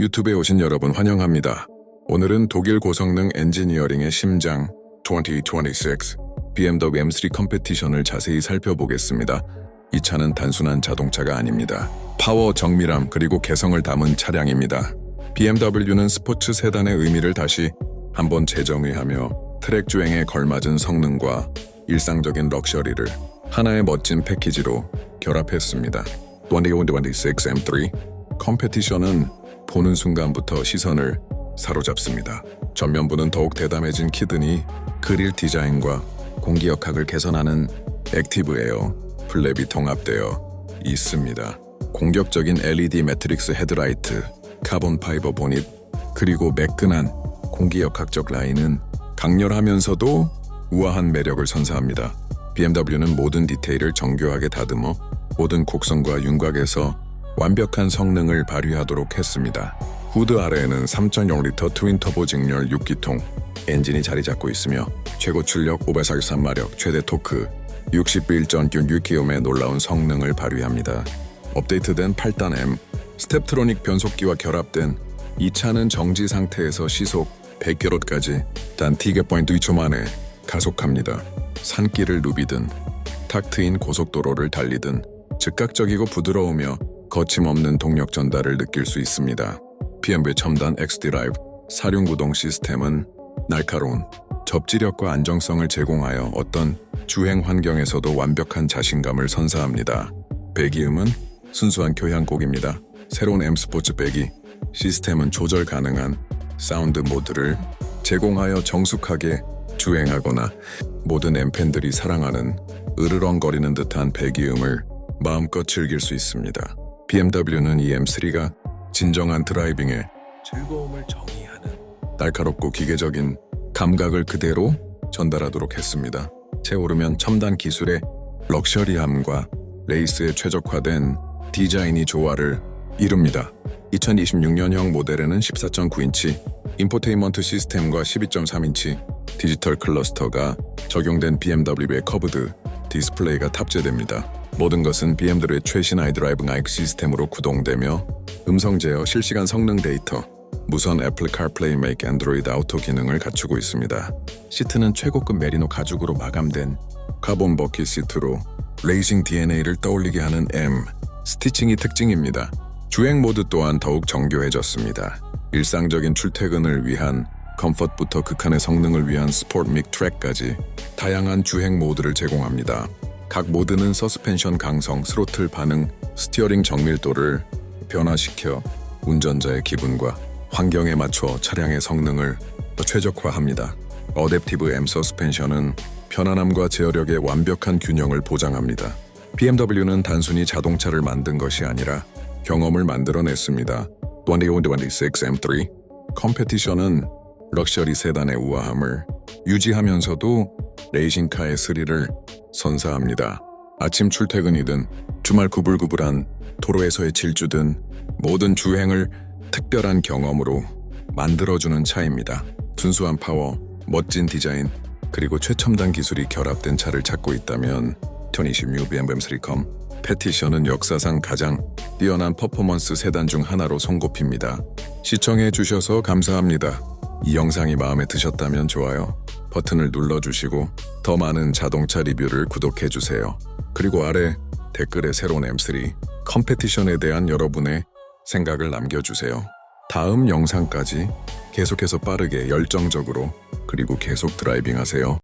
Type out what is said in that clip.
유튜브에 오신 여러분 환영합니다. 오늘은 독일 고성능 엔지니어링의 심장 2026 BMW M3 컴페티션을 자세히 살펴보겠습니다. 이 차는 단순한 자동차가 아닙니다. 파워, 정밀함, 그리고 개성을 담은 차량입니다. BMW는 스포츠 세단의 의미를 다시 한번 재정의하며 트랙 주행에 걸맞은 성능과 일상적인 럭셔리를 하나의 멋진 패키지로 결합했습니다. 2026 M3 컴페티션은 보는 순간부터 시선을 사로잡습니다. 전면부는 더욱 대담해진 키드니, 그릴 디자인과 공기 역학을 개선하는 액티브 에어 플랩이 통합되어 있습니다. 공격적인 LED 매트릭스 헤드라이트, 카본 파이버 보닛, 그리고 매끈한 공기 역학적 라인은 강렬하면서도 우아한 매력을 선사합니다. BMW는 모든 디테일을 정교하게 다듬어 모든 곡선과 윤곽에서 완벽한 성능을 발휘하도록 했습니다. 후드 아래에는 3.0리터 트윈 터보 직렬 6기통 엔진이 자리 잡고 있으며 최고 출력 543마력, 최대 토크 61.6km의 놀라운 성능을 발휘합니다. 업데이트된 8단 M 스텝트로닉 변속기와 결합된 이 차는 정지 상태에서 시속 100km까지 단 T개 포인트 2초 만에 가속합니다. 산길을 누비든 탁 트인 고속도로를 달리든 즉각적이고 부드러우며 거침없는 동력 전달을 느낄 수 있습니다. BMW 첨단 X-Drive 사륜구동 시스템은 날카로운 접지력과 안정성을 제공하여 어떤 주행 환경에서도 완벽한 자신감을 선사합니다. 배기음은 순수한 교향곡입니다. 새로운 M 스포츠 배기 시스템은 조절 가능한 사운드 모드를 제공하여 정숙하게 주행하거나 모든 M팬들이 사랑하는 으르렁거리는 듯한 배기음을 마음껏 즐길 수 있습니다. BMW는 이 M3가 진정한 드라이빙의 즐거움을 정의하는 날카롭고 기계적인 감각을 그대로 전달하도록 했습니다. 채오르면 첨단 기술의 럭셔리함과 레이스에 최적화된 디자인이 조화를 이룹니다. 2026년형 모델에는 14.9인치 인포테인먼트 시스템과 12.3인치 디지털 클러스터가 적용된 BMW의 커브드 디스플레이가 탑재됩니다. 모든 것은 BMW의 최신 아이드라이브 마이크 시스템으로 구동되며 음성 제어, 실시간 성능 데이터, 무선 애플 카플레이 메이크 안드로이드 아우토 기능을 갖추고 있습니다. 시트는 최고급 메리노 가죽으로 마감된 카본 버킷 시트로 레이싱 DNA를 떠올리게 하는 M 스티칭이 특징입니다. 주행 모드 또한 더욱 정교해졌습니다. 일상적인 출퇴근을 위한 컴포트부터 극한의 성능을 위한 스포트 믹 트랙까지 다양한 주행 모드를 제공합니다. 각 모드는 서스펜션 강성, 스로틀 반응, 스티어링 정밀도를 변화시켜 운전자의 기분과 환경에 맞춰 차량의 성능을 더 최적화합니다. 어댑티브 M 서스펜션은 편안함과 제어력의 완벽한 균형을 보장합니다. BMW는 단순히 자동차를 만든 것이 아니라 경험을 만들어냈습니다. 2026 M3 컴페티션은 럭셔리 세단의 우아함을 유지하면서도 레이싱카의 스릴을 선사합니다. 아침 출퇴근이든 주말 구불구불한 도로에서의 질주든 모든 주행을 특별한 경험으로 만들어주는 차입니다. 순수한 파워, 멋진 디자인, 그리고 최첨단 기술이 결합된 차를 찾고 있다면 2026 BMW M3컴 패티션은 역사상 가장 뛰어난 퍼포먼스 세단 중 하나로 손꼽힙니다. 시청해 주셔서 감사합니다. 이 영상이 마음에 드셨다면 좋아요 버튼을 눌러주시고 더 많은 자동차 리뷰를 구독해 주세요. 그리고 아래 댓글에 새로운 M3 컴페티션에 대한 여러분의 생각을 남겨주세요. 다음 영상까지 계속해서 빠르게 열정적으로 그리고 계속 드라이빙 하세요.